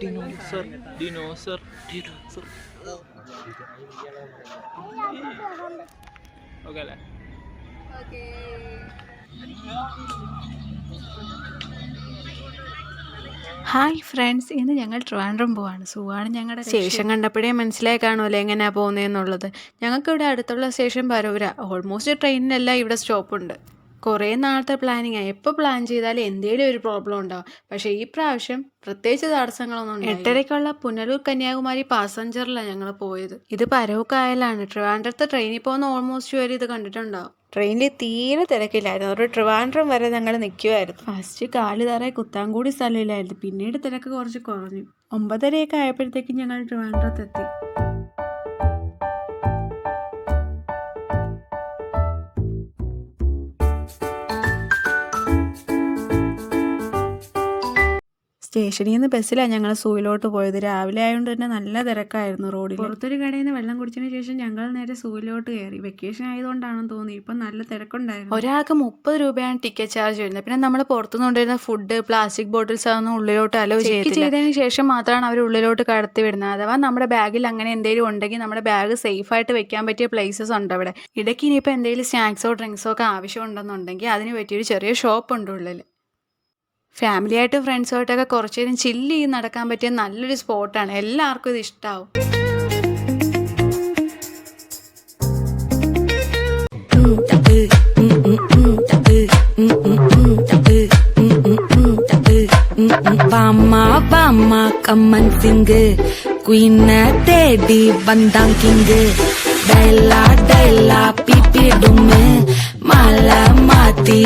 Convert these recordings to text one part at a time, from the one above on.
Dinosaur dinosaur dinosaur okay അല്ലേ? Hi friends ഇന്ന് ഞങ്ങൾ ട്രിവാൻഡ്രം പോവാണ്. സുവാണ് ഞങ്ങളുടെ സ്റ്റേഷൻ കണ്ടപ്പോഴേ മനസ്സിലായി കാണുമല്ലോ എങ്ങനെയാണ് പോകുന്നതെന്നുള്ളത്. ഞങ്ങൾക്ക് ഇവിടെ അടുത്തുള്ള സ്റ്റേഷൻ പരൂര ഓൾമോസ്റ്റ് ട്രെയിനിനെല്ലാം ഇവിടെ സ്റ്റോപ്പുണ്ട് കുറേ നാളത്തെ പ്ലാനിങ് ആയി എപ്പോൾ പ്ലാൻ ചെയ്താലും എന്തെങ്കിലും ഒരു പ്രോബ്ലം ഉണ്ടാവും. പക്ഷേ ഈ പ്രാവശ്യം പ്രത്യേകിച്ച് തടസ്സങ്ങളൊന്നും. എട്ടരയ്ക്കുള്ള പുനലൂർ കന്യാകുമാരി പാസഞ്ചറിലാണ് ഞങ്ങൾ പോയത്. ഇത് പരവുക്കായലാണ് ട്രിവാൻഡ്രത്ത് ട്രെയിനിൽ പോകുന്ന ഓൾമോസ്റ്റ് വരെ ഇത് കണ്ടിട്ടുണ്ടാവും. ട്രെയിനിൽ തീരെ തിരക്കില്ലായിരുന്നു. ഒരു ട്രിവാൻഡ്രം വരെ ഞങ്ങൾ നിൽക്കുമായിരുന്നു ഫസ്റ്റ് കാൽ തറയെ കുത്താൻ കൂടി സ്ഥലമില്ലായിരുന്നു. പിന്നീട് തിരക്ക് കുറച്ച് കുറഞ്ഞു. ഒമ്പതരയൊക്കെ ആയപ്പോഴത്തേക്കും ഞങ്ങൾ ട്രിവാൻഡ്രത്തെത്തി. സ്റ്റേഷനിൽ നിന്ന് ബസ്സിലാണ് ഞങ്ങൾ സൂയിലോട്ട് പോയത്. രാവിലെ ആയതുകൊണ്ട് തന്നെ നല്ല തിരക്കായിരുന്നു റോഡിൽ പുറത്തൊരു കടയിൽ നിന്ന് വെള്ളം കുടിച്ചതിന് ശേഷം ഞങ്ങൾ നേരെ സൂയിലോട്ട് കയറി. വെക്കേഷൻ ആയതുകൊണ്ടാണെന്ന് തോന്നി. ഇപ്പം നല്ല തിരക്കുണ്ടായിരുന്നു. ഒരാൾക്ക് മുപ്പത് രൂപയാണ് ടിക്കറ്റ് ചാർജ് വരുന്നത്. പിന്നെ നമ്മൾ പുറത്തുനിന്ന് കൊണ്ടുവരുന്ന ഫുഡ് പ്ലാസ്റ്റിക് ബോട്ടിൽസ് അതൊന്നും ഉള്ളിലോട്ട് അലോ ചെയ്തതിന് ശേഷം മാത്രമാണ് അവർ ഉള്ളിലോട്ട് കടത്തി വിടുന്നത്. അഥവാ നമ്മുടെ ബാഗിൽ അങ്ങനെ എന്തെങ്കിലും ഉണ്ടെങ്കിൽ നമ്മുടെ ബാഗ് സേഫ് ആയിട്ട് വെക്കാൻ പറ്റിയ പ്ലേസസ് ഉണ്ട് അവിടെ. ഇടയ്ക്ക് ഇനിയിപ്പോൾ എന്തെങ്കിലും സ്നാക്സോ ഡ്രിങ്ക്സോ ഒക്കെ ആവശ്യമുണ്ടെന്നുണ്ടെങ്കിൽ അതിന് പറ്റിയൊരു ചെറിയ ഷോപ്പ് ഉണ്ട് ഉള്ളിൽ ഫാമിലിയായിട്ടും ഫ്രണ്ട്സുമായിട്ടൊക്കെ കുറച്ച് നേരം ചില്ല് ചെയ്ത് നടക്കാൻ പറ്റിയ നല്ലൊരു സ്പോട്ടാണ് എല്ലാവർക്കും ഇത് ഇഷ്ടമാവും ഡൈല ഡൈല പിപ്പിടുമ് മാല മാത്തി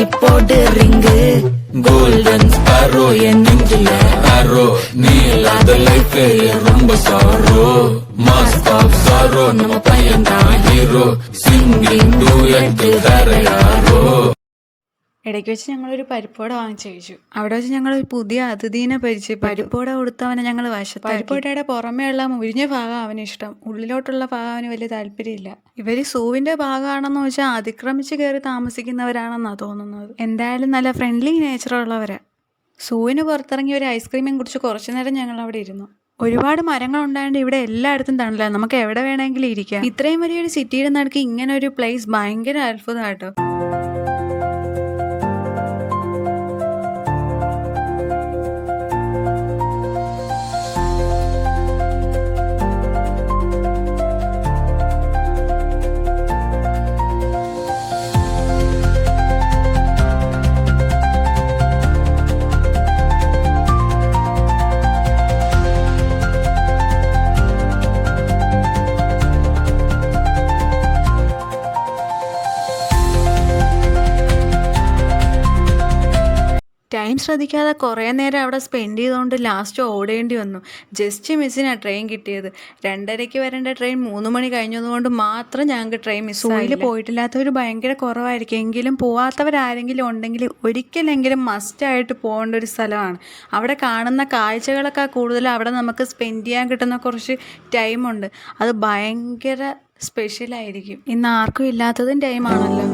நீ இல்லாத லைஃப் ரொம்ப சாரோ மாஸ்க் ஆஃப் சாரோ நம்ம பையன் தான் ஹீரோ சிங்கிங் டூயட் வேற யாரோ ഇടയ്ക്ക് വെച്ച് ഞങ്ങളൊരു പരിപ്പോട വാങ്ങിച്ചു കഴിച്ചു അവിടെ വെച്ച് ഞങ്ങൾ ഒരു പുതിയ അതിഥീനെ പരിചയം പരിപ്പോട കൊടുത്തവനെ ഞങ്ങൾ വശത്ത് പരിപ്പോടയുടെ പുറമേയുള്ള മുരിഞ്ഞ ഭാഗം അവന് ഇഷ്ടം ഉള്ളിലോട്ടുള്ള ഭാഗം അവന് വലിയ താല്പര്യമില്ല ഇവർ സൂവിന്റെ ഭാഗമാണെന്ന് വെച്ചാൽ അതിക്രമിച്ച് കയറി താമസിക്കുന്നവരാണെന്നാണ് തോന്നുന്നത് എന്തായാലും നല്ല ഫ്രണ്ട്ലി നേച്ചറുള്ളവരാ സൂവിന് പുറത്തിറങ്ങി ഒരു ഐസ്ക്രീമും കുടിച്ച് കുറച്ചു നേരം ഞങ്ങൾ അവിടെ ഇരുന്നു. ഒരുപാട് മരങ്ങൾ ഉണ്ടായതുകൊണ്ട് ഇവിടെ എല്ലായിടത്തും തണല. നമുക്ക് എവിടെ വേണമെങ്കിലും ഇരിക്കാം. ഇത്രയും വലിയൊരു സിറ്റിയുടെ നടക്ക് ഇങ്ങനെ ഒരു പ്ലേസ് ഭയങ്കര അത്ഭുതമാട്ടോ ടൈം ശ്രദ്ധിക്കാതെ കുറേ നേരം അവിടെ സ്പെൻഡ് ചെയ്തുകൊണ്ട് ലാസ്റ്റ് ഓടേണ്ടി വന്നു. ജസ്റ്റ് മിസ്സിനാണ് ട്രെയിൻ കിട്ടിയത്. രണ്ടരയ്ക്ക് വരേണ്ട ട്രെയിൻ മൂന്ന് മണി കഴിഞ്ഞതുകൊണ്ട് മാത്രം ഞങ്ങൾക്ക് ട്രെയിൻ മിസ് സൂയിൽ പോയിട്ടില്ലാത്തവർ ഭയങ്കര കുറവായിരിക്കും. എങ്കിലും പോവാത്തവരാരെങ്കിലും ഉണ്ടെങ്കിൽ ഒരിക്കലെങ്കിലും മസ്റ്റായിട്ട് പോകേണ്ട ഒരു സ്ഥലമാണ്. അവിടെ കാണുന്ന കാഴ്ചകളൊക്കെ കൂടുതൽ അവിടെ നമുക്ക് സ്പെൻഡ് ചെയ്യാൻ കിട്ടുന്ന കുറച്ച് ടൈമുണ്ട് അത് ഭയങ്കര സ്പെഷ്യലായിരിക്കും ഇന്ന് ആർക്കും ഇല്ലാത്തതും ടൈമാണല്ലോ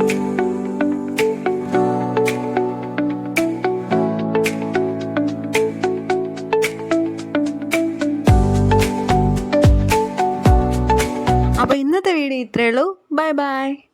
വീഡിയോ ഇത്രയേ ഉള്ളൂ. Bye bye